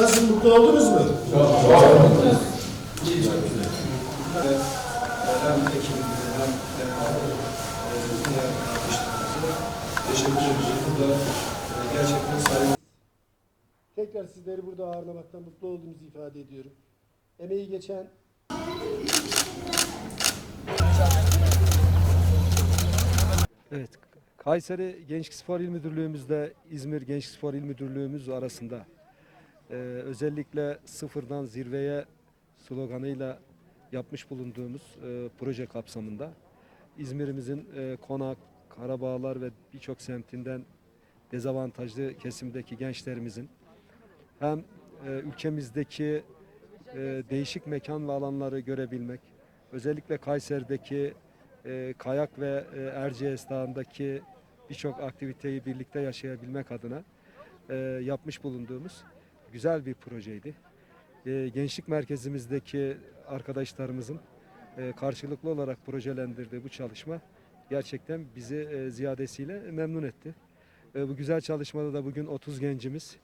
Nasıl mutlu oldunuz mu? İyi, çok güzel. Evet, hem ekibimize hem de diğer arkadaşlarımıza teşekkür ediyoruz. Burada gerçekten saygı Tekrar sizleri burada ağırlamaktan mutlu olduğumuzu ifade ediyorum. Emeği geçen Evet, Kayseri Gençlik Spor İl Müdürlüğümüzle İzmir Gençlik Spor İl Müdürlüğümüz arasında e, özellikle sıfırdan zirveye sloganıyla yapmış bulunduğumuz e, proje kapsamında İzmir'imizin e, Konak, Karabağlar ve birçok semtinden dezavantajlı kesimdeki gençlerimizin hem e, ülkemizdeki e, değişik mekan ve alanları görebilmek, özellikle Kayseri'deki e, kayak ve e, Erciyes Dağı'ndaki birçok aktiviteyi birlikte yaşayabilmek adına e, yapmış bulunduğumuz güzel bir projeydi. E, gençlik merkezimizdeki arkadaşlarımızın e, karşılıklı olarak projelendirdiği bu çalışma gerçekten bizi e, ziyadesiyle memnun etti. E, bu güzel çalışmada da bugün 30 gencimiz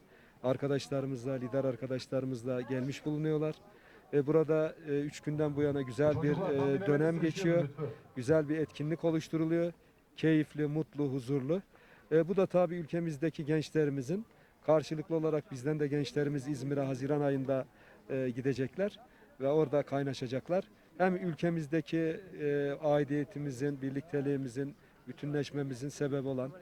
arkadaşlarımızla, lider arkadaşlarımızla gelmiş bulunuyorlar. Burada 3 günden bu yana güzel bir dönem geçiyor. Güzel bir etkinlik oluşturuluyor. Keyifli, mutlu, huzurlu. Bu da tabii ülkemizdeki gençlerimizin karşılıklı olarak bizden de gençlerimiz İzmir'e Haziran ayında e, gidecekler ve orada kaynaşacaklar. Hem ülkemizdeki e, aidiyetimizin, birlikteliğimizin, bütünleşmemizin sebebi olan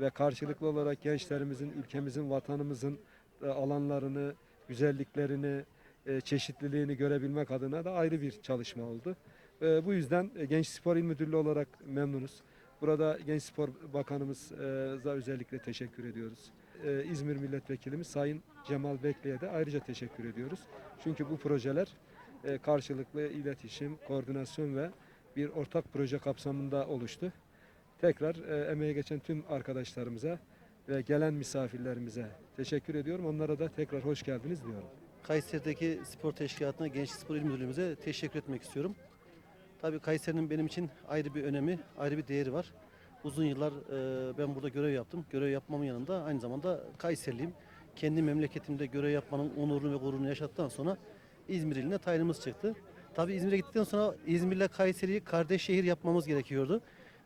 ve karşılıklı olarak gençlerimizin, ülkemizin, vatanımızın e, alanlarını, güzelliklerini, e, çeşitliliğini görebilmek adına da ayrı bir çalışma oldu. E, Bu yüzden e, Genç Spor İl Müdürlüğü olarak memnunuz. Burada Genç Spor Bakanımıza özellikle teşekkür ediyoruz. E, İzmir Milletvekilimiz Sayın Cemal Bekle'ye de ayrıca teşekkür ediyoruz. Çünkü bu projeler e, karşılıklı iletişim, koordinasyon ve bir ortak proje kapsamında oluştu. Tekrar e, emeğe geçen tüm arkadaşlarımıza ve gelen misafirlerimize teşekkür ediyorum. Onlara da tekrar hoş geldiniz diyorum. Kayseri'deki spor teşkilatına, Gençlik Spor İl Müdürlüğümüze teşekkür etmek istiyorum. Tabii Kayseri'nin benim için ayrı bir önemi, ayrı bir değeri var. Uzun yıllar e, ben burada görev yaptım. Görev yapmamın yanında aynı zamanda Kayseriliyim. Kendi memleketimde görev yapmanın onurunu ve gururunu yaşattıktan sonra İzmir iline tayinimiz çıktı. Tabii İzmir'e gittikten sonra İzmir'le Kayseri'yi kardeş şehir yapmamız gerekiyordu.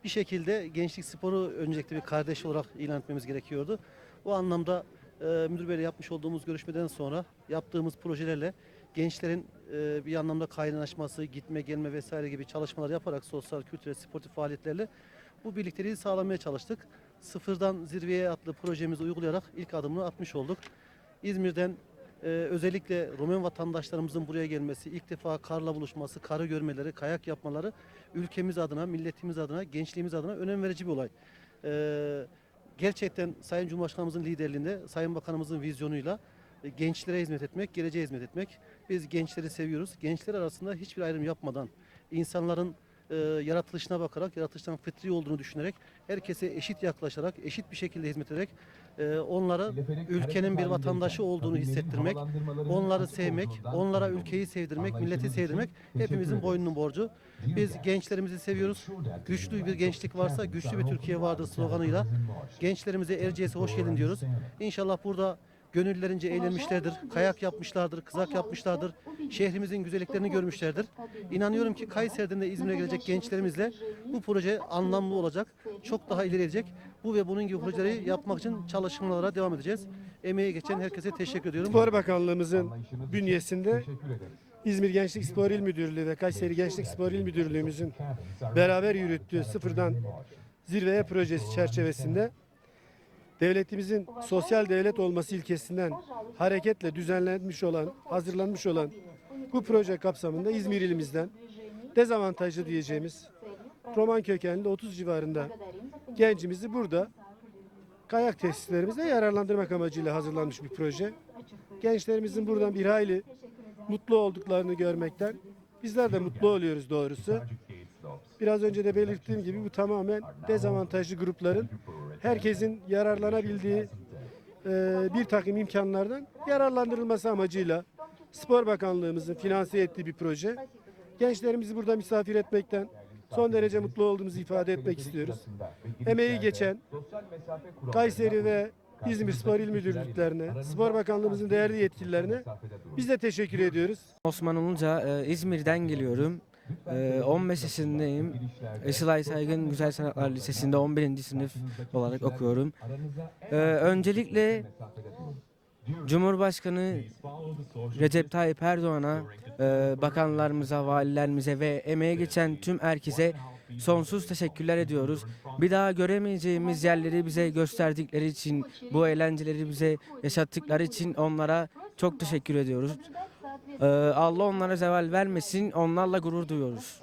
Bir şekilde gençlik sporu öncelikle bir kardeş olarak ilan etmemiz gerekiyordu. O anlamda e, müdür beyle yapmış olduğumuz görüşmeden sonra yaptığımız projelerle gençlerin e, bir anlamda kaynaşması, gitme gelme vesaire gibi çalışmalar yaparak sosyal, kültürel, sportif faaliyetlerle bu birlikteliği sağlamaya çalıştık. Sıfırdan zirveye adlı projemizi uygulayarak ilk adımını atmış olduk. İzmir'den e, özellikle Romen vatandaşlarımızın buraya gelmesi, ilk defa karla buluşması, karı görmeleri, kayak yapmaları ülkemiz adına, milletimiz adına, gençliğimiz adına önem verici bir olay. E, gerçekten Sayın Cumhurbaşkanımızın liderliğinde, Sayın Bakanımızın vizyonuyla e, gençlere hizmet etmek, geleceğe hizmet etmek. Biz gençleri seviyoruz. Gençler arasında hiçbir ayrım yapmadan, insanların e, yaratılışına bakarak, yaratılıştan fıtri olduğunu düşünerek, herkese eşit yaklaşarak, eşit bir şekilde hizmet ederek e, onlara ülkenin bir vatandaşı olduğunu hissettirmek, onları sevmek, onlara ülkeyi sevdirmek, milleti sevdirmek hepimizin boynunun borcu. Biz gençlerimizi seviyoruz. Güçlü bir gençlik varsa güçlü bir Türkiye vardır sloganıyla gençlerimize Erciyes'e hoş gelin diyoruz. İnşallah burada gönüllerince eğlenmişlerdir, kayak yapmışlardır, kızak yapmışlardır, şehrimizin güzelliklerini görmüşlerdir. İnanıyorum ki Kayseri'den de İzmir'e gelecek gençlerimizle bu proje anlamlı olacak, çok daha ileri edecek. Bu ve bunun gibi projeleri yapmak için çalışmalara devam edeceğiz. Emeği geçen herkese teşekkür ediyorum. Spor Bakanlığımızın bünyesinde İzmir Gençlik Spor İl Müdürlüğü ve Kayseri Gençlik Spor İl Müdürlüğümüzün beraber yürüttüğü sıfırdan zirveye projesi çerçevesinde devletimizin sosyal devlet olması ilkesinden hareketle düzenlenmiş olan, hazırlanmış olan bu proje kapsamında İzmir ilimizden dezavantajlı diyeceğimiz Roman kökenli 30 civarında gencimizi burada kayak tesislerimizde yararlandırmak amacıyla hazırlanmış bir proje. Gençlerimizin buradan bir hayli mutlu olduklarını görmekten bizler de mutlu oluyoruz doğrusu. Biraz önce de belirttiğim gibi bu tamamen dezavantajlı grupların herkesin yararlanabildiği e, bir takım imkanlardan yararlandırılması amacıyla Spor Bakanlığımızın finanse ettiği bir proje. Gençlerimizi burada misafir etmekten son derece mutlu olduğumuzu ifade etmek istiyoruz. Emeği geçen Kayseri ve İzmir Spor İl Müdürlüklerine, Spor Bakanlığımızın değerli yetkililerine biz de teşekkür ediyoruz. Osman Uluca, e, İzmir'den geliyorum. E, 15 yaşındayım. Saygın Güzel Sanatlar Lisesi'nde 11. sınıf olarak okuyorum. E, öncelikle Cumhurbaşkanı Recep Tayyip Erdoğan'a, e, bakanlarımıza, valilerimize ve emeğe geçen tüm herkese sonsuz teşekkürler ediyoruz. Bir daha göremeyeceğimiz yerleri bize gösterdikleri için, bu eğlenceleri bize yaşattıkları için onlara çok teşekkür ediyoruz. Ee, Allah onlara zeval vermesin, onlarla gurur duyuyoruz.